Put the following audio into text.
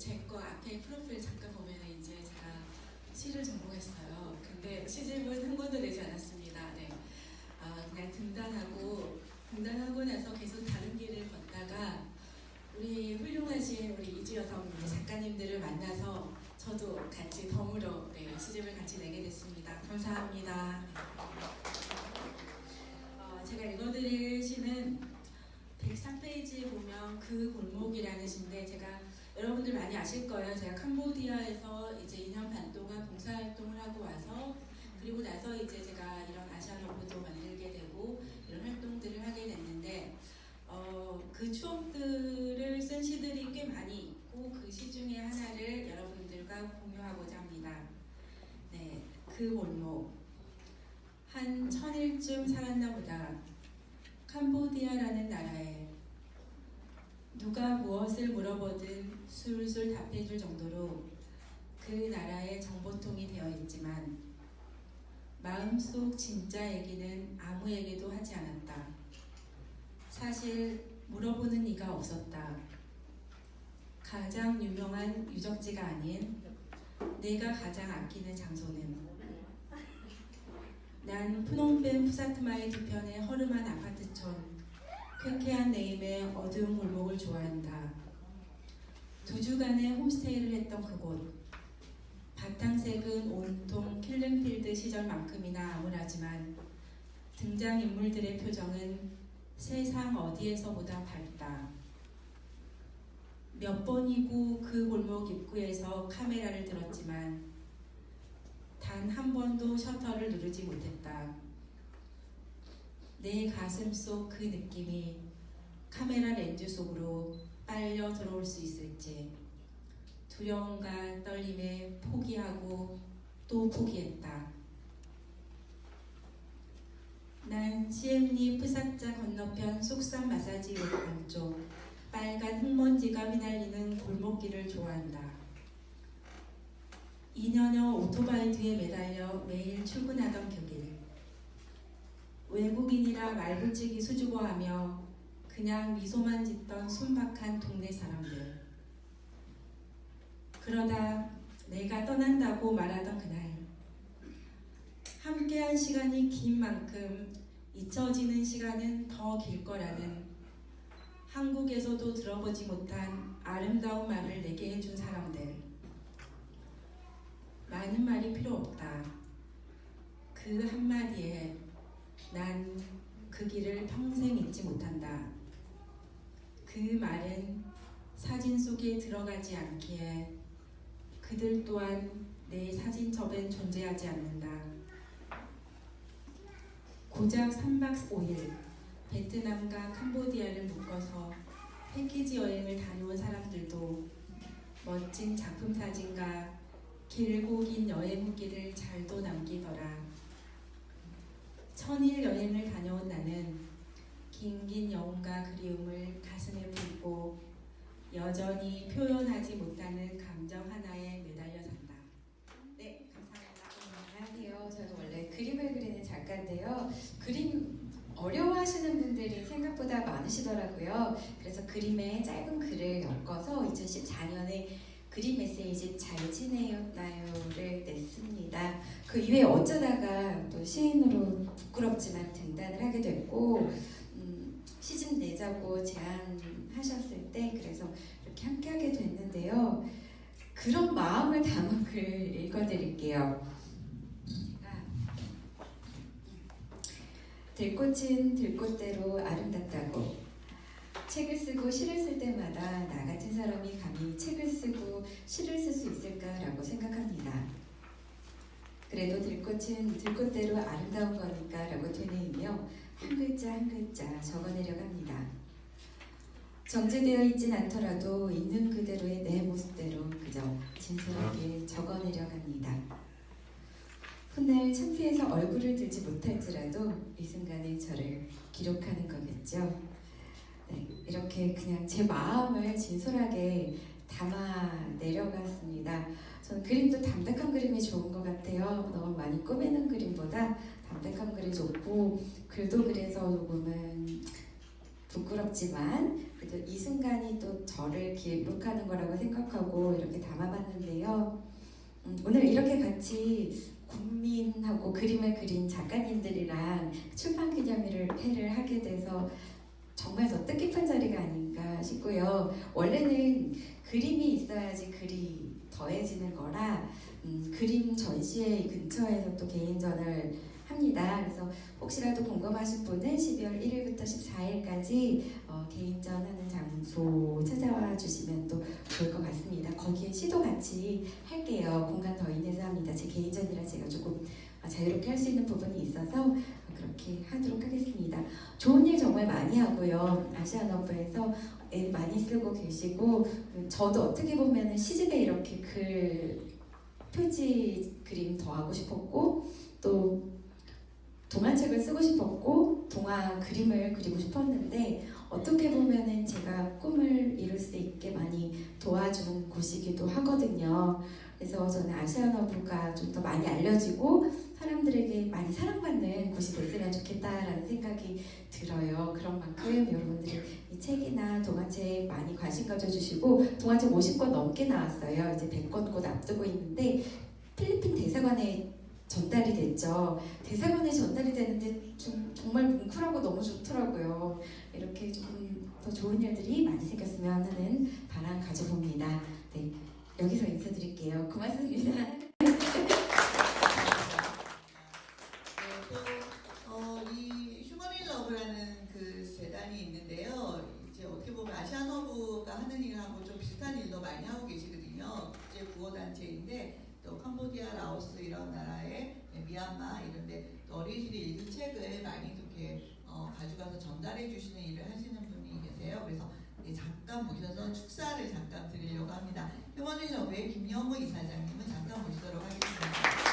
제 거 앞에 프로필 잠깐 보면 이제 제가 시를 전공했어요. 근데 시집은 한 번도 내지 않았습니다. 네. 아, 그냥 등단하고 등단하고 나서 계속 다른 길을 걷다가 우리 훌륭하신 우리 이주 여성 작가님들을 만나서 저도 같이 덤으로 네, 시집을 같이 내게 됐습니다. 감사합니다. 네. 어, 제가 읽어드릴 시는 103페이지에 보면 그 골목이라는 시인데 제가 여러분들 많이 아실 거예요. 제가 캄보디아에서 이제 2년 반 동안 봉사활동을 하고 와서 그리고 나서 이제 제가 이런 아시아로브도 만들게 되고 이런 활동들을 하게 됐는데 어, 그 추억들을 쓴 시들이 꽤 많이 있고 그 시 중에 하나를 여러분들과 공유하고자 합니다. 네, 그 골목 한 천일쯤 살았나 보다. 캄보디아라는 나라에 누가 무엇을 물어보든 술술 답해줄 정도로 그 나라의 정보통이 되어 있지만 마음속 진짜 얘기는 아무에게도 하지 않았다. 사실 물어보는 이가 없었다. 가장 유명한 유적지가 아닌 내가 가장 아끼는 장소는 난 푸놈펜 푸사트마의 뒤편의 허름한 아파트촌 쾌쾌한 네임의 어두운 골목을 좋아한다. 두 주간의 홈스테이를 했던 그곳 바탕색은 온통 킬링필드 시절만큼이나 암울하지만 등장인물들의 표정은 세상 어디에서보다 밝다. 몇 번이고 그 골목 입구에서 카메라를 들었지만 단 한 번도 셔터를 누르지 못했다. 내 가슴 속 그 느낌이 카메라 렌즈 속으로 빨려 들어올 수 있을지 두려움과 떨림에 포기하고 또 포기했다. 난 시엠리 푸사자 건너편 속산 마사지 역 안쪽 빨간 흙먼지가 휘날리는 골목길을 좋아한다. 2년여 오토바이 뒤에 매달려 매일 출근하던 그 길. 외국인이라 말붙이기 수줍어하며 그냥 미소만 짓던 순박한 동네 사람들. 그러다 내가 떠난다고 말하던 그날. 함께한 시간이 긴 만큼 잊혀지는 시간은 더 길 거라는 한국에서도 들어보지 못한 아름다운 말을 내게 해준 사람들. 많은 말이 필요 없다. 그 한마디에 난 그 길을 평생 잊지 못한다. 그 말은 사진 속에 들어가지 않기에 그들 또한 내 사진첩엔 존재하지 않는다. 고작 3박 5일 베트남과 캄보디아를 묶어서 패키지 여행을 다녀온 사람들도 멋진 작품 사진과 길고 긴 여행 후기를 잘도 남기더라. 천일 여행을 다녀온 나는 긴긴 여운과 그리움을 가슴에 품고 여전히 표현하지 못하는 감정 하나에 매달려 산다. 네, 감사합니다. 안녕하세요. 저는 원래 그림을 그리는 작가인데요. 그림 어려워하시는 분들이 생각보다 많으시더라고요. 그래서 그림에 짧은 글을 엮어서 2014년에 그림 메시지 잘 지내나요를 냈습니다. 그 이후에 어쩌다가 또 시인으로 부끄럽지만 등단을 하게 됐고 음, 시집 내자고 제안하셨을 때 그래서 이렇게 함께하게 됐는데요. 그런 마음을 담은 글 읽어드릴게요. 들꽃은 들꽃대로 아름답다고 책을 쓰고 시를 쓸 때마다 나 같은 사람이 감히 책을 쓰고 시를 쓸 수 있을까라고 생각합니다. 그래도 들꽃은 들꽃대로 아름다운 거니까라고 되뇌이며 한 글자 한 글자 적어 내려 합니다. 정제되어 있진 않더라도 있는 그대로의 내 모습대로 그저 진솔하게 적어 내려 합니다. 훗날 창피해서 얼굴을 들지 못할지라도 이 순간에 저를 기록하는 거겠죠. 네, 이렇게 그냥 제 마음을 진솔하게 담아 내려갔습니다. 저는 그림도 담백한 그림이 좋은 것 같아요. 너무 많이 꾸미는 그림보다 담백한 그림이 좋고 글도 그래서 조금은 부끄럽지만 그래도 이 순간이 또 저를 기록하는 거라고 생각하고 이렇게 담아봤는데요. 음, 오늘 이렇게 같이 국민하고 그림을 그린 작가님들이랑 출판 기념회를 회를 하게 돼서 정말 더 뜻깊은 자리가 아닌가 싶고요. 원래는 그림이 있어야지 글이 더해지는 거라 음, 그림 전시회 근처에서 또 개인전을 합니다. 그래서 혹시라도 궁금하신 분은 12월 1일부터 14일까지 어, 개인전 하는 장소 찾아와 주시면 또 좋을 것 같습니다. 거기에 시도 같이 할게요. 공간 더 인해서 합니다. 제 개인전이라 제가 조금 어, 자유롭게 할 수 있는 부분이 있어서 그렇게 하도록 하겠습니다. 좋은 일 정말 많이 하고요. 아시아너브에서 애 많이 쓰고 계시고 음, 저도 어떻게 보면 시집에 이렇게 글 표지 그림 더 하고 싶었고 또 동화책을 쓰고 싶었고 동화 그림을 그리고 싶었는데 어떻게 보면은 제가 꿈을 이룰 수 있게 많이 도와준 곳이기도 하거든요. 그래서 저는 아시아너브가 좀 더 많이 알려지고 사람들에게 많이 사랑받는 곳이 됐으면 좋겠다라는 생각이 들어요. 그런 만큼 여러분들이 이 책이나 동화책 많이 관심 가져주시고 동화책 50권 넘게 나왔어요. 이제 100권 곧 앞두고 있는데 필리핀 대사관에 전달이 됐죠. 대사관에 전달이 되는데 좀, 정말 뭉클하고 너무 좋더라고요. 이렇게 조금 더 좋은 일들이 많이 생겼으면 하는 바람 가져봅니다. 네, 여기서 인사드릴게요. 고맙습니다. 네, 또, 어, 이 휴머니 러브라는 그 재단이 있는데요. 이제 어떻게 보면 아시아너브가 하는 일하고 좀 비슷한 일도 많이 하고 계시거든요. 국제 구호단체인데 또 캄보디아, 라오스 이런 나라에 네, 미얀마 이런데 또 어린이들이 읽은 책을 많이 이렇게 어, 가져가서 전달해 주시는 일을 하시는 분이 계세요. 그래서 네, 잠깐 모셔서 축사를 잠깐 드리려고 합니다. 휴머니 러브의 김영무 이사장님은 잠깐 모시도록 하겠습니다.